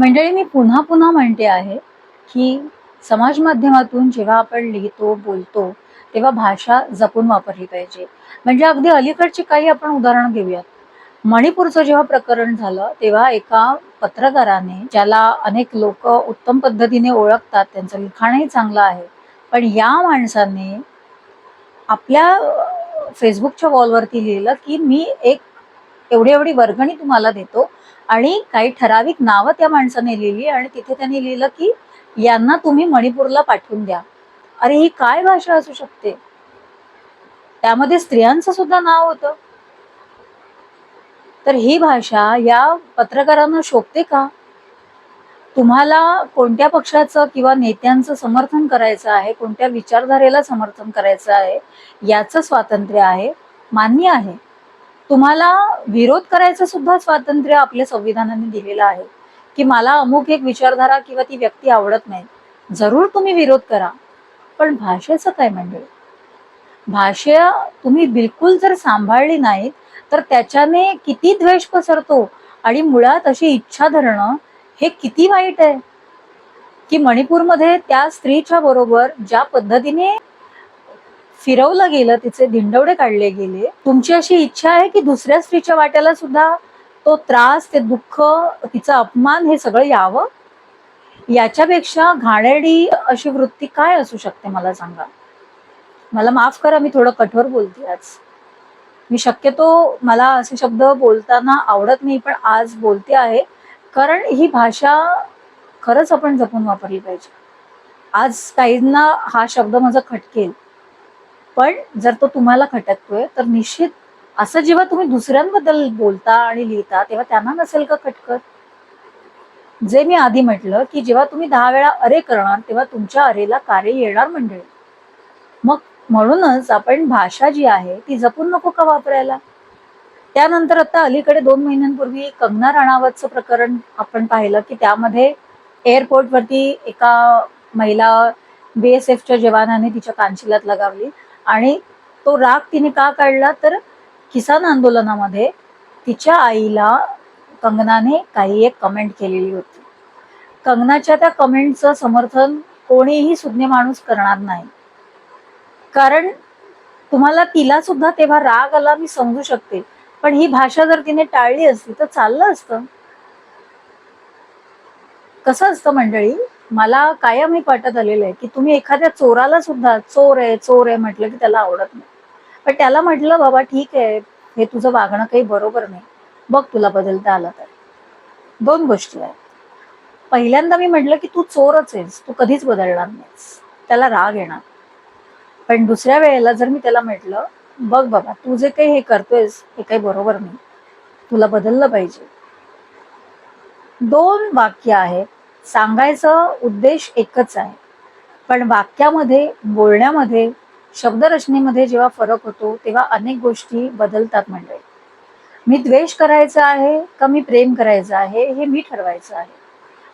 मंडळी मी पुन्हा पुन्हा म्हणते आहे की समाज माध्यमातून जेव्हा आपण लिहितो बोलतो तेव्हा भाषा जपून वापरली पाहिजे. म्हणजे अगदी अलीकडची काही आपण उदाहरण घेऊयात. मणिपूरचं जेव्हा प्रकरण झालं तेव्हा एका पत्रकाराने ज्याला अनेक लोक उत्तम पद्धतीने ओळखतात त्यांचं लिखाणही चांगलं आहे पण या माणसाने आपल्या फेसबुकच्या वॉलवरती लिहिलं की मी एक एवढी एवढी वर्गणी तुम्हाला देतो. आणि काही ठराविक नावं त्या माणसाने लिहिली आणि तिथे त्यांनी लिहिलं की यांना तुम्ही मणिपूरला पाठवून द्या. अरे ही काय भाषा असू शकते? त्यामध्ये स्त्रियांचं सुद्धा नाव होतं. तर ही भाषा या पत्रकारांना शोभते का? तुम्हाला कोणत्या पक्षाचं किंवा नेत्यांचं समर्थन करायचं आहे? कोणत्या विचारधारेला समर्थन करायचं आहे? याचं स्वातंत्र्य आहे? मान्य आहे. तुम्हाला विरोध करायचं सुद्धा स्वातंत्र्य आपल्या संविधानाने दिलेलं आहे. की मला अमुक एक विचारधारा किंवा ती व्यक्ती आवडत नाही जरूर तुम्ही विरोध करा. पण भाषेचं काय मंडळ? भाषा तुम्ही बिलकुल जर सांभाळली नाही तर त्याच्याने किती द्वेष पसरतो आणि मुळात अशी इच्छा धरणं हे किती वाईट आहे? की मणिपूरमध्ये त्या स्त्रीच्या बरोबर ज्या पद्धतीने फिरवलं गेलं तिचे धिंडवडे काढले गेले. तुमची अशी इच्छा आहे की दुसऱ्या स्त्रीच्या वाट्याला सुद्धा तो त्रास ते दुःख तिचा अपमान हे सगळं यावं? याच्यापेक्षा घाणेरडी अशी वृत्ती काय असू शकते मला सांगा? मला माफ करा मी थोडं कठोर बोलते आज. मी शक्यतो मला असे शब्द बोलताना आवडत नाही पण आज बोलते आहे. कारण ही भाषा खरंच आपण जपून वापरली पाहिजे. आज काहींना हा शब्द माझा खटकेल. पण जर तो तुम्हाला खटकतोय तर निश्चित असं जेव्हा तुम्ही दुसऱ्यांबद्दल बोलता आणि लिहिता तेव्हा त्यांना नसेल का खटकत? जे मी आधी म्हटलं की जेव्हा तुम्ही दहा वेळा अरे करणार तेव्हा तुमच्या अरेला कार्य येणार मंडळी. मग म्हणूनच आपण भाषा जी आहे ती जपून नको का वापरायला? त्यानंतर आता अलीकडे दोन महिन्यांपूर्वी कंगना राणावतचं प्रकरण आपण पाहिलं की त्यामध्ये एअरपोर्टवरती एका महिला बी एस एफच्या जवानाने तिच्या कानशिलात लगावली. आणि तो राग तिने का काढला? तर किसान आंदोलनामध्ये तिच्या आईला कंगनाने काही एक कमेंट केलेली होती. कंगनाच्या त्या कमेंटचं समर्थन कोणीही सुज्ञ माणूस करणार नाही. कारण तुम्हाला तिला सुद्धा तेव्हा राग आला मी समजू शकते. पण ही भाषा जर तिने टाळली असती तर चाललं असतं. कसं असतं मंडळी? मला कायम हे वाटत आलेलं आहे की तुम्ही एखाद्या चोराला सुद्धा चोर आहे चोर आहे म्हटलं की त्याला आवडत नाही. पण त्याला म्हटलं बाबा ठीक आहे हे तुझं वागणं काही बरोबर नाही. बघ तुला बदलता आलं तर. दोन गोष्टी आहेत. पहिल्यांदा मी म्हटलं की तू चोरच आहेस तू कधीच बदलणार नाहीस. त्याला राग येणार. पण दुसऱ्या वेळेला जर मी त्याला म्हटलं बघ बाबा तू जे काही हे करतोयस हे काही बरोबर नाही. तुला बदललं पाहिजे. दोन वाक्य आहेत सांगायचं उद्देश एकच आहे. पण वाक्यामध्ये बोलण्यामध्ये शब्दरचनेमध्ये जेव्हा फरक होतो तेव्हा अनेक गोष्टी बदलतात म्हणजे. मी द्वेष करायचा आहे का मी प्रेम करायचं आहे हे मी ठरवायचं आहे.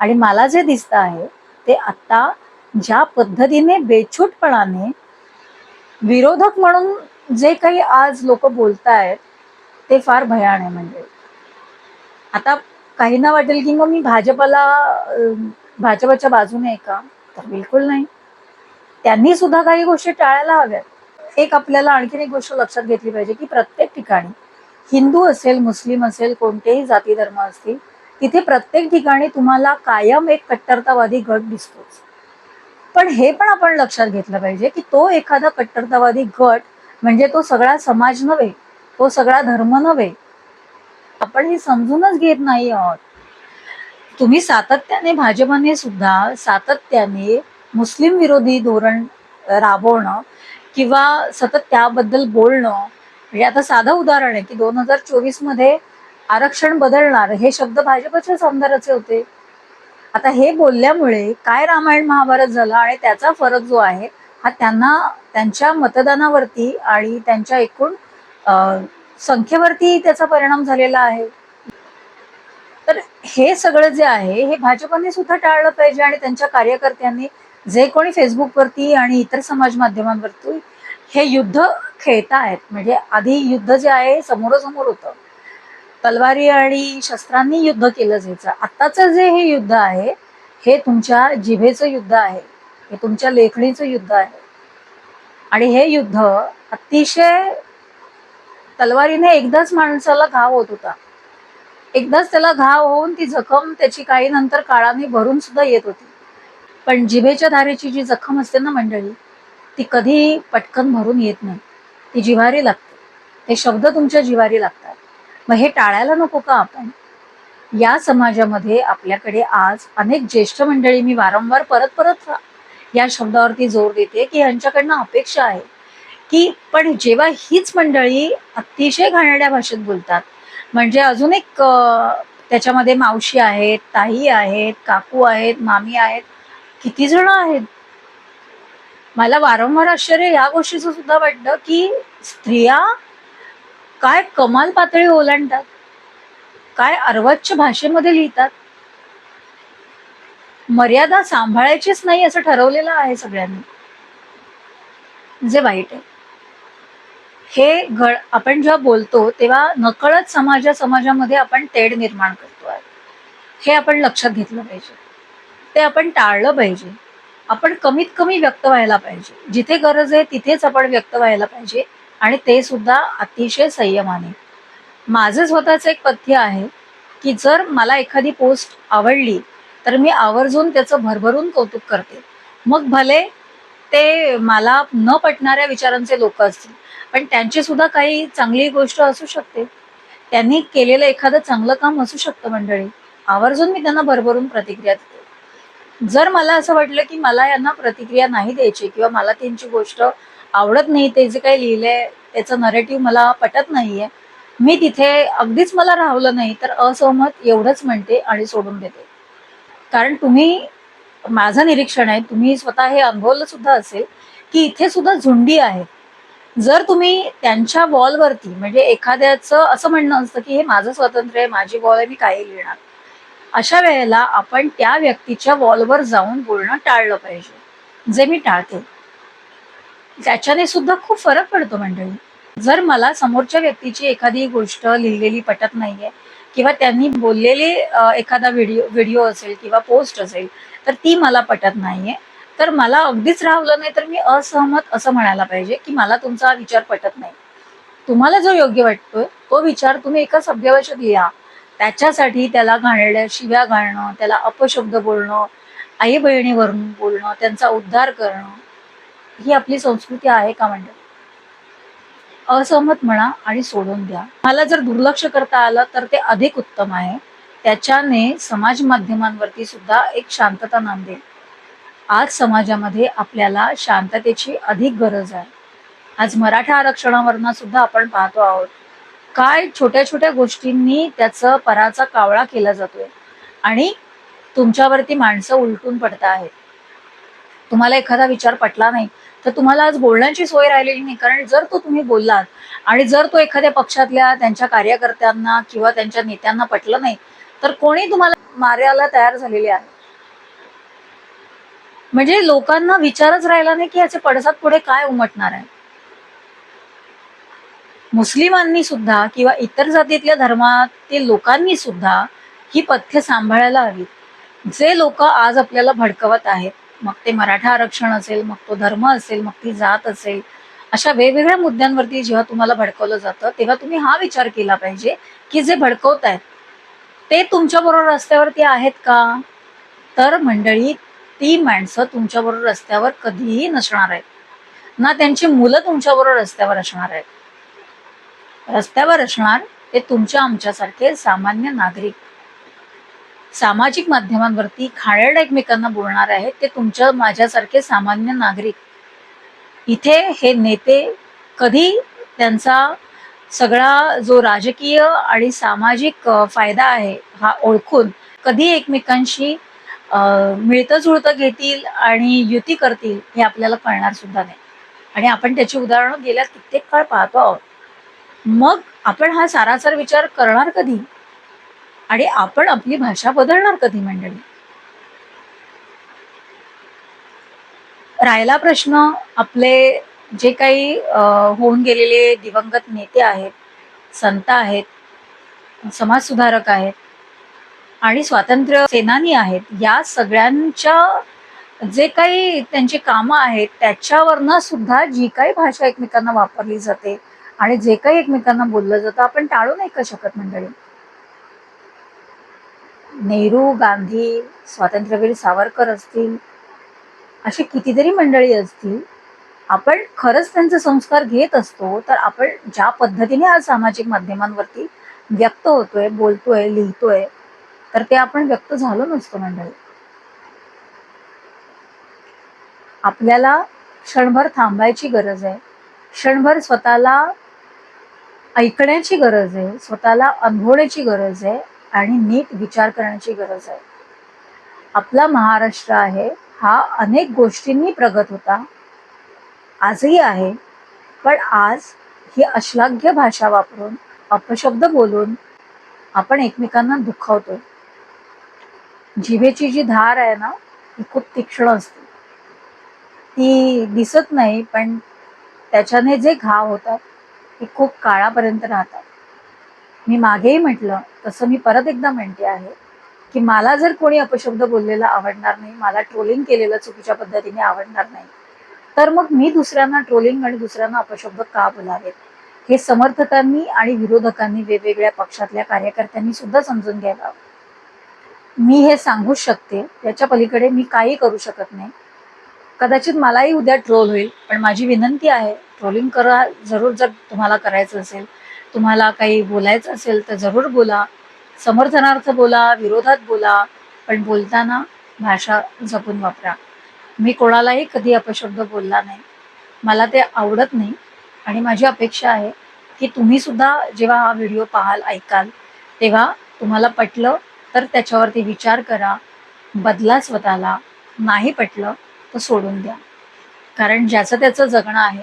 आणि मला जे दिसतं आहे ते आत्ता ज्या पद्धतीने बेछूटपणाने विरोधक म्हणून जे काही आज लोक बोलतायत ते फार भयान आहे म्हणजे. आता काहींना वाटेल की मग मी भाजपला भाजपच्या बाजूने आहे का? तर बिलकुल नाही. त्यांनी सुद्धा काही गोष्टी टाळायला हव्यात. एक आपल्याला आणखीन एक गोष्ट लक्षात घेतली पाहिजे की प्रत्येक ठिकाणी हिंदू असेल मुस्लिम असेल कोणतेही जाती धर्म असतील तिथे प्रत्येक ठिकाणी तुम्हाला कायम एक कट्टरतावादी गट दिसतोच. पण हे पण आपण लक्षात घेतलं पाहिजे की तो एखादा कट्टरतावादी गट म्हणजे तो सगळा समाज नव्हे तो सगळा धर्म नव्हे आपण हे समजूनच घेत नाही आहोत. तुम्ही सातत्याने भाजपाने सुद्धा सातत्याने मुस्लिम विरोधी धोरण राबवणं किंवा सतत त्याबद्दल बोलणं म्हणजे आता साधं उदाहरण आहे की दोन हजार चोवीसमध्ये आरक्षण बदलणार हे शब्द भाजपच्याच आमदाराचे होते. आता हे बोलल्यामुळे काय रामायण महाभारत झालं आणि त्याचा फरक जो आहे हा त्यांना त्यांच्या मतदानावरती आणि त्यांच्या एकूण संख्येवरती त्याचा परिणाम झालेला आहे. तर हे सगळं जे आहे हे भाजपाने सुद्धा टाळलं पाहिजे आणि त्यांच्या कार्यकर्त्यांनी जे कोणी फेसबुकवरती आणि इतर समाज माध्यमांवरती हे युद्ध खेळतायत म्हणजे आधी युद्ध जे आहे समोरासमोर होतं. तलवारी आणि शस्त्रांनी युद्ध केलं जायचं. आत्ताचं जे हे युद्ध आहे हे तुमच्या जिभेचं युद्ध आहे. हे तुमच्या लेखणीचं युद्ध आहे. आणि हे युद्ध अतिशय तलवारीने एकदाच माणसाला घाव होत होता. एकदाच त्याला घाव होऊन ती जखम त्याची काही नंतर काळाने भरून सुद्धा येत होती. पण जिभेच्या धारेची जी जखम असते ना मंडळी ती कधी पटकन भरून येत नाही. ती जिवारी लागते. हे शब्द तुमच्या जिवारी लागतात. मग हे टाळायला नको का आपण? या समाजामध्ये आपल्याकडे आज अनेक ज्येष्ठ मंडळी मी वारंवार परत परत या शब्दावरती जोर देते की यांच्याकडनं अपेक्षा आहे. की पण जेव्हा हीच मंडळी अतिशय घाणेरड्या भाषेत बोलतात म्हणजे अजून एक त्याच्यामध्ये मावशी आहेत ताई आहेत काकू आहेत मामी आहेत किती जण आहेत? मला वारंवार आश्चर्य या गोष्टीचं सुद्धा वाटतं की स्त्रिया काय कमाल पातळी ओलांडतात काय अर्वाच्य भाषेमध्ये लिहितात. मर्यादा सांभाळायचीच नाही असं ठरवलेलं आहे सगळ्यांनी. जे वाईट आहे. हे घड आपण जेव्हा बोलतो तेव्हा नकळत समाजा समाजामध्ये आपण तेढ निर्माण करतो आहे. हे आपण लक्षात घेतलं पाहिजे. ते आपण टाळलं पाहिजे. आपण कमीत कमी व्यक्त व्हायला पाहिजे. जिथे गरज आहे तिथेच आपण व्यक्त व्हायला पाहिजे आणि ते सुद्धा अतिशय संयमाने. माझं स्वतःचं एक पथ्य आहे की जर मला एखादी पोस्ट आवडली तर मी आवर्जून त्याचं भरभरून कौतुक करते. मग भले ते मला न पटणाऱ्या विचारांचे लोक असतील पण त्यांची सुद्धा काही चांगली गोष्ट असू शकते. त्यांनी केलेलं एखादं चांगलं काम असू शकतं मंडळी. आवर्जून मी त्यांना भरभरून प्रतिक्रिया देते. जर मला असं वाटलं की मला यांना प्रतिक्रिया नाही द्यायची किंवा मला त्यांची गोष्ट आवडत नाही ते जे काही लिहिलंय त्याचं नरेटिव्ह मला पटत नाहीये मी तिथे अगदीच मला राहवलं नाही तर असहमत एवढंच म्हणते आणि सोडून देते. कारण तुम्ही माझं निरीक्षण आहे तुम्ही स्वतः हे अनुभवलं सुद्धा असेल की इथे सुद्धा झुंडी आहेत जर तुम्ही त्यांच्या वॉलवरती म्हणजे एखाद्याचं असं म्हणणं असतं की हे माझं स्वातंत्र्य आहे माझी वॉल आहे मी काही लिहिणार. अशा वेळेला आपण त्या व्यक्तीच्या वॉलवर जाऊन बोलणं टाळलं पाहिजे. जे मी टाळते. त्याच्याने सुद्धा खूप फरक पडतो मंडळी. जर मला समोरच्या व्यक्तीची एखादी गोष्ट लिहिलेली पटत नाहीये किंवा त्यांनी बोललेले एखादा व्हिडिओ व्हिडिओ असेल किंवा पोस्ट असेल तर ती मला पटत नाहीये. तर मला अगदीच राहवलं नाही तर मी असहमत असं म्हणायला पाहिजे की मला तुमचा विचार पटत नाही. तुम्हाला जो योग्य वाटतोय तो विचार तुम्ही एका सभ्यवशात लिहा. त्याच्यासाठी त्याला घाणेरड्या शिव्या घालणं त्याला अपशब्द बोलणं आई बहिणीवरून बोलणं त्यांचा उद्धार करणं ही आपली संस्कृती आहे का मंडळी? असहमत म्हणा आणि सोडून द्या. मला जर दुर्लक्ष करता आलं तर ते अधिक उत्तम आहे. त्याच्याने समाज माध्यमांवरती सुद्धा एक शांतता नांदेल. आज समाजामध्ये आपल्याला शांततेची अधिक गरज आहे. आज मराठा आरक्षणावरनं सुद्धा आपण पाहतो आहोत. काय छोट्या छोट्या गोष्टींनी त्याचं पराचा कावळा केला जातोय. आणि तुमच्यावरती माणसं उलटून पडत आहेत. तुम्हाला एखादा विचार पटला नाही तर तुम्हाला आज बोलण्याची सोय राहिलेली नाही. कारण जर तो तुम्ही बोललात आणि जर तो एखाद्या पक्षातल्या त्यांच्या कार्यकर्त्यांना किंवा त्यांच्या नेत्यांना पटलं नाही तर कोणी तुम्हाला मार्याला तयार झालेले आहे? म्हणजे लोकांना विचारच राहिला नाही की याचे पडसाद पुढे काय उमटणार आहे. मुस्लिमांनी सुद्धा किंवा इतर जातीतल्या धर्मातील लोकांनी सुद्धा ही पथ्य सांभाळायला हवी जे लोक आज आपल्याला भडकवत आहेत मग ते मराठा आरक्षण असेल मग तो धर्म असेल मग ती जात असेल अशा वेगवेगळ्या मुद्द्यांवरती जेव्हा तुम्हाला भडकवलं जातं तेव्हा तुम्ही हा विचार केला पाहिजे की जे भडकवत आहेत ते तुमच्या बरोबर रस्त्यावरती आहेत का? तर मंडळी ती माणसं तुमच्या बरोबर रस्त्यावर कधीही नसणार आहेत. ना त्यांची मुलं तुमच्या बरोबर रस्त्यावर असणार आहेत. रस्त्यावर असणार ते तुमच्या आमच्यासारखे सामान्य नागरिक. सामाजिक माध्यमांवरती खाण्याड एकमेकांना बोलणार आहेत ते तुमच्या माझ्यासारखे सामान्य नागरिक. इथे हे नेते कधी त्यांचा सगळा जो राजकीय आणि सामाजिक फायदा आहे हा ओळखून कधी एकमेकांशी मिळतं जुळतं घेतील आणि युती करतील हे आपल्याला कळणार सुद्धा नाही. आणि आपण त्याची उदाहरणं गेल्या कित्येक काळ पाहतो आहोत. मग आपण हा सारासार विचार करणार कधी? आणि आपण आपली भाषा बदलणार कधी मंडळी? राहिला प्रश्न आपले जे काही होऊन गेलेले दिवंगत नेते आहेत संत आहेत समाजसुधारक आहेत आणि स्वातंत्र्य सेनानी आहेत या सगळ्यांच्या जे काही त्यांची कामं आहेत त्याच्यावरनं सुद्धा जी काही भाषा एकमेकांना वापरली जाते आणि जे काही एकमेकांना बोललं जातं आपण टाळू नाही का शकत मंडळी? नेहरू गांधी स्वातंत्र्यवीर सावरकर असतील अशी कितीतरी मंडळी असतील आपण खरंच त्यांचे संस्कार घेत असतो तर आपण ज्या पद्धतीने आज सामाजिक माध्यमांवरती व्यक्त होतोय बोलतोय लिहितोय तर ते आपण व्यक्त झालो नसतो मंडळी. आपल्याला क्षणभर थांबायची गरज आहे. क्षणभर स्वतःला ऐकण्याची गरज आहे. स्वतःला अनुभवण्याची गरज आहे आणि नीट विचार करण्याची गरज आहे. आपला महाराष्ट्र आहे हा अनेक गोष्टींनी प्रगत होता. आजही आहे. पण आज ही अश्लाघ्य भाषा वापरून अपशब्द बोलून आपण एकमेकांना दुखावतोय. जिभेची जी धार आहे ना ती खूप तीक्ष्ण असते. ती दिसत नाही पण त्याच्याने जे घाव होतात ते खूप काळापर्यंत राहतात. मी मागेही म्हटलं तसं मी परत एकदा म्हणते आहे की मला जर कोणी अपशब्द बोललेला आवडणार नाही मला ट्रोलिंग केलेलं चुकीच्या पद्धतीने आवडणार नाही तर मग मी दुसऱ्यांना ट्रोलिंग आणि दुसऱ्यांना अपशब्द का बोलावेत? हे समर्थकांनी आणि विरोधकांनी वेगवेगळ्या पक्षातल्या कार्यकर्त्यांनी सुद्धा समजून घ्यायला हवं. मी हे सांगूच शकते याच्या पलीकडे मी काही करू शकत नाही. कदाचित मलाही उद्या ट्रोल होईल पण माझी विनंती आहे ट्रोलिंग करा जरूर जर तुम्हाला करायचं असेल तुम्हाला काही बोलायचं असेल तर जरूर बोला. समर्थनार्थ बोला विरोधात बोला पण बोलताना भाषा जपून वापरा. मी कोणालाही कधी अपशब्द बोलला नाही. मला ते आवडत नाही आणि माझी अपेक्षा आहे की तुम्हीसुद्धा जेव्हा हा व्हिडिओ पाहाल ऐकाल तेव्हा तुम्हाला पटलं तर त्याच्यावरती विचार करा बदला स्वतःला नाही पटलं तर सोडून द्या. कारण ज्याचं त्याचं जगणं आहे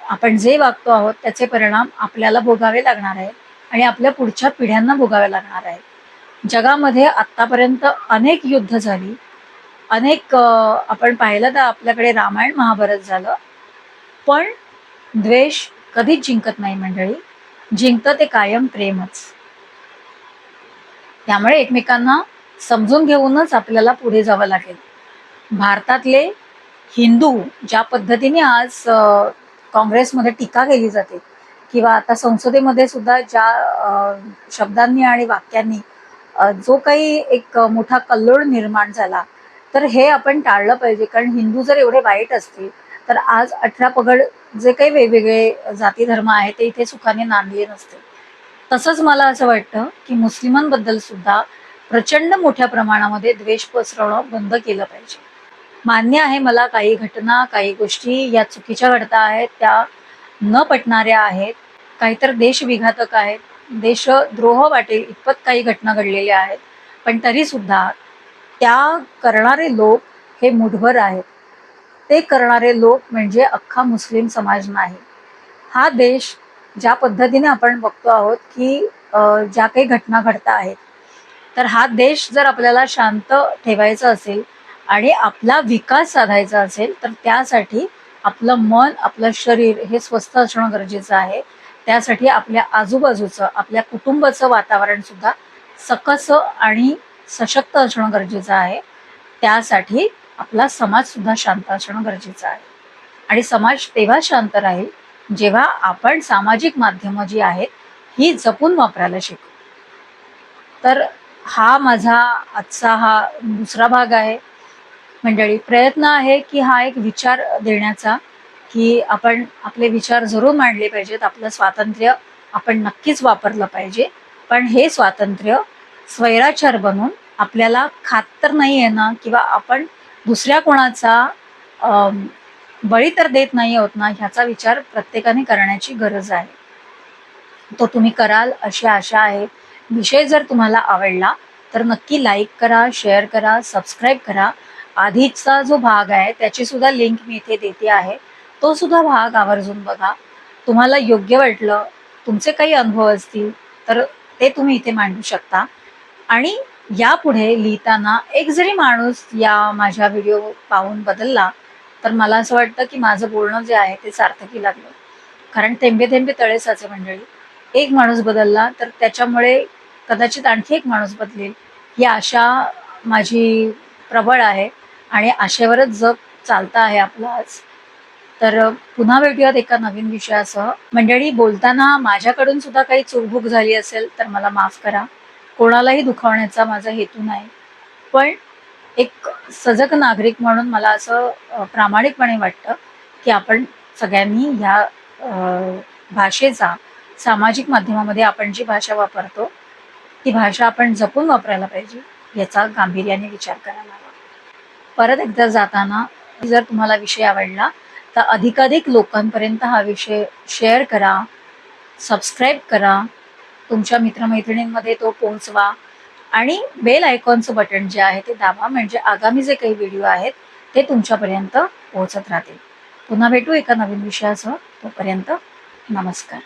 आपण जे वागतो आहोत त्याचे परिणाम आपल्याला भोगावे लागणार आहेत आणि आपल्या पुढच्या पिढ्यांना भोगावे लागणार आहेत. जगामध्ये आत्तापर्यंत अनेक युद्ध झाली अनेक आपण पाहिलं तर आपल्याकडे रामायण महाभारत झालं पण द्वेष कधीच जिंकत नाही मंडळी. जिंकतं ते कायम प्रेमच. त्यामुळे एकमेकांना समजून घेऊनच आपल्याला पुढे जावं लागेल. भारतातले हिंदू ज्या पद्धतीने आज काँग्रेसमध्ये टीका केली जाते किंवा आता संसदेमध्ये सुद्धा ज्या शब्दांनी आणि वाक्यांनी जो काही एक मोठा कल्लोळ निर्माण झाला तर हे आपण टाळलं पाहिजे. कारण हिंदू जर एवढे वाईट असतील तर आज अठरा पगड जे काही वेगवेगळे जाती धर्म आहेत ते इथे सुखाने नांदले नसते तसंच मला असं वाटतं की मुस्लिमांबद्दल सुद्धा प्रचंड मोठ्या प्रमाणामध्ये द्वेष पसरवणं बंद केलं पाहिजे. मान्य आहे मला काही घटना काही गोष्टी या चुकीच्या घडता आहेत त्या न पटणाऱ्या आहेत. काहीतर देशविघातक आहेत. देशद्रोह वाटेल इतपत काही घटना घडलेल्या आहेत. पण तरीसुद्धा त्या करणारे लोक हे मुठभर आहेत. ते करणारे लोक म्हणजे अख्खा मुस्लिम समाज नाही. हा देश ज्या पद्धतीने आपण बघतो आहोत की ज्या काही घटना घडता आहेत तर हा देश जर आपल्याला शांत ठेवायचा असेल आणि आपला विकास साधायचा असेल तर त्यासाठी आपलं मन आपलं शरीर हे स्वस्थ असणं गरजेचं आहे. त्यासाठी आपल्या आजूबाजूचं आपल्या कुटुंबाचं वातावरण सुद्धा सकस आणि सशक्त असणं गरजेचं आहे. त्यासाठी आपला समाज सुद्धा शांत असणं गरजेचं आहे. आणि समाज तेव्हा शांत राहील जेव्हा आपण सामाजिक माध्यमं जी आहेत ही जपून वापरायला शिकू. तर हा माझा आजचा हा दुसरा भाग आहे. मंडळी प्रयत्न आहे की हा एक विचार देण्याचा की आपण आपले विचार जरूर मांडले पाहिजेत. आपलं स्वातंत्र्य आपण नक्कीच वापरलं पाहिजे. पण हे स्वातंत्र्य स्वैराचार बनून आपल्याला खात तर नाही आहे ना? किंवा आपण दुसऱ्या कोणाचा बळी तर देत नाही आहोत ना ह्याचा विचार प्रत्येकाने करण्याची गरज आहे. तो तुम्ही कराल अशी आशा आहे. विषय जर तुम्हाला आवडला तर नक्की लाईक करा शेअर करा सबस्क्राईब करा. आधीचा जो भाग आहे त्याची सुद्धा लिंक मी इथे देते आहे. तो सुद्धा भाग आवर्जून बघा. तुम्हाला योग्य वाटलं तुमचे काही अनुभव असतील तर ते तुम्ही इथे मांडू शकता. आणि यापुढे लिहिताना एक जरी माणूस या माझ्या व्हिडिओ पाहून बदलला तर मला असं वाटतं की माझं बोलणं जे आहे ते सार्थकी लागलं. कारण थेंबे थेंबे तळे साचे मंडळी. एक माणूस बदलला तर त्याच्यामुळे कदाचित आणखी एक माणूस बदलेल. ही आशा माझी प्रबळ आहे आणि आशेवरच जग चालतं आहे आपलं आज. तर पुन्हा भेटूयात एका नवीन विषयासह. मंडळी बोलताना माझ्याकडून सुद्धा काही चुकभूक झाली असेल तर मला माफ करा. कोणालाही दुखावण्याचा माझा हेतू नाही. पण एक सजग नागरिक म्हणून मला असं प्रामाणिकपणे वाटतं की आपण सगळ्यांनी ह्या भाषेचा सामाजिक माध्यमामध्ये आपण जी भाषा वापरतो ती भाषा आपण जपून वापरायला पाहिजे याचा गांभीर्याने विचार करायला हवा. परत एकदा जाताना जर तुम्हाला विषय आवडला तर अधिकाधिक लोकांपर्यंत हा विषय शेअर करा सबस्क्राईब करा तुमच्या मित्रमैत्रिणींमध्ये तो पोहोचवा. आणि बेल आयकॉनचं बटन जे आहे ते दाबा म्हणजे आगामी जे काही व्हिडिओ आहेत ते तुमच्यापर्यंत पोहोचत राहतील. पुन्हा भेटू एका नवीन विषयासह. तोपर्यंत नमस्कार.